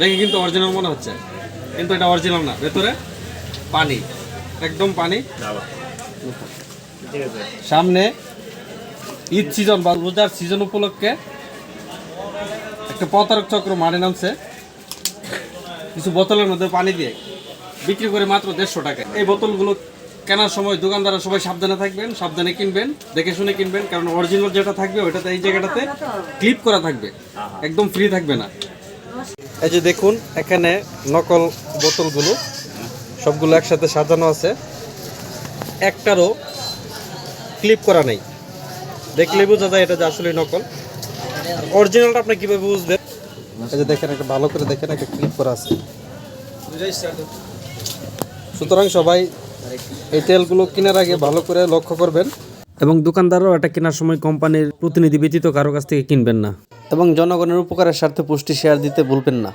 দেখে কিন্তু অরিজিনাল মনে হচ্ছে। কিন্তু এটা অরিজিনাল না। ভেতরে পানি। একদম পানি। সামনে ঈদ সিজন বা রোজার সিজন উপলক্ষে একটা প্রতারক চক্র মারে নামছে। কিছু বোতলের মধ্যে পানি দিয়ে বিক্রি করে মাত্র দেড়শো টাকা। এই বোতলগুলো কেনার সময় দোকানদাররা সবাই সাবধানে থাকবেন, সাবধানে কিনবেন, দেখে শুনে কিনবেন, কারণ অরিজিনাল যেটা থাকবে ওইটাতে এই জায়গাটাতে ক্লিপ করা থাকবে। একদম ফ্রি থাকবে না। এই যে দেখুন, এখানে নকল বোতলগুলো, সবগুলো একসাথে সাজানো আছে। একটারও ক্লিপ করা নেই। দেখলে বোঝা যায় এটা যে আসলে নকল। অরিজিনালটা আপনি কীভাবে বুঝবেন? এই যে দেখেন, একটা ভালো করে দেখেন, একটা ক্লিপ করা আছে। সুতরাং সবাই এই তেলগুলো কেনার আগে ভালো করে লক্ষ্য করবেন। এবং দোকানদারও এটা কেনার সময় কোম্পানির প্রতিনিধি ব্যতীত কারও কাছ থেকে কিনবেন না। এবং জনগণের উপকারের স্বার্থে পুষ্টি শেয়ার দিতে ভুলবেন না।